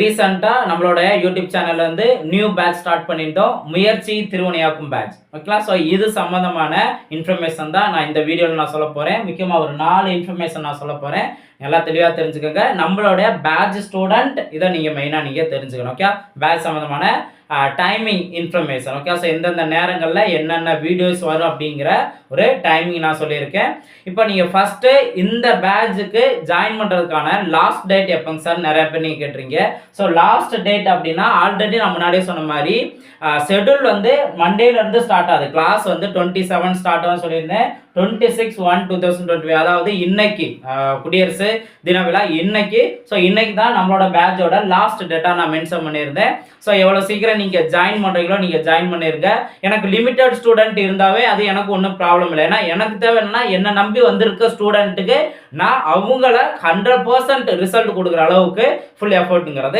ரீசெண்டாக நம்மளோட யூடியூப் சேனலில் வந்து நியூ பேட்ச் ஸ்டார்ட் பண்ணியிருந்தோம். முயற்சி திருவனையாக்கும் பேட்ச் ஓகேங்களா ஸோ இது சம்மந்தமான இன்ஃபர்மேஷன் தான் நான் இந்த வீடியோவில் நான் சொல்ல போகிறேன் முக்கியமாக ஒரு நாலு இன்ஃபர்மேஷன் நான் சொல்ல போகிறேன் நல்லா தெளிவாக தெரிஞ்சுக்கோங்க. நம்மளுடைய பேட்ச் ஸ்டூடெண்ட் இதை நீங்கள் மெயினாக நீங்கள் தெரிஞ்சுக்கணும். ஓகே பேட்ச் சம்மந்தமான டைமிங் இன்ஃபர்மேஷன் ஓகே ஸோ எந்தெந்த நேரங்களில் என்னென்ன வீடியோஸ் வரும் அப்படிங்கிற ஒரு டைமிங் நான் சொல்லியிருக்கேன். இப்போ நீங்கள் ஃபஸ்ட்டு இந்த பேட்சுக்கு ஜாயின் பண்ணுறதுக்கான லாஸ்ட் டேட் எப்போங்க சார் நிறைய பேர் நீங்கள் கேட்டுறீங்க ஸோ லாஸ்ட் டேட் அப்படின்னா ஆல்ரெடி நான் முன்னாடியே சொன்ன மாதிரி ஷெடியூல் வந்து மண்டேலேருந்து ஸ்டார்ட் ஆகுது. கிளாஸ் வந்து டுவெண்ட்டி செவன் ஸ்டார்ட் ஆகும் சொல்லியிருந்தேன். Twenty six one two thousand twenty அதாவது இன்னைக்கு குடியரசு தின விழா இன்னைக்கு. ஸோ இன்னைக்கு தான் நம்மளோட பேட்சோட லாஸ்ட் டேட்டாக நான் மென்ஷன் பண்ணியிருந்தேன். ஸோ எவ்வளோ சீக்கிரம் நீங்கள் ஜாயின் பண்ணுறீங்களோ நீங்கள் ஜாயின் பண்ணிருங்க. எனக்கு லிமிட்டட் ஸ்டூடெண்ட் இருந்தாவே அது எனக்கு ஒன்றும் ப்ராப்ளம் இல்லை. ஏன்னா எனக்கு தேவை என்னன்னா என்னை நம்பி வந்திருக்க ஸ்டூடெண்ட்டுக்கு நான் அவங்கள ஹண்ட்ரட் பர்சன்ட் ரிசல்ட் கொடுக்குற அளவுக்கு ஃபுல் எஃபர்ட்டுங்கிறது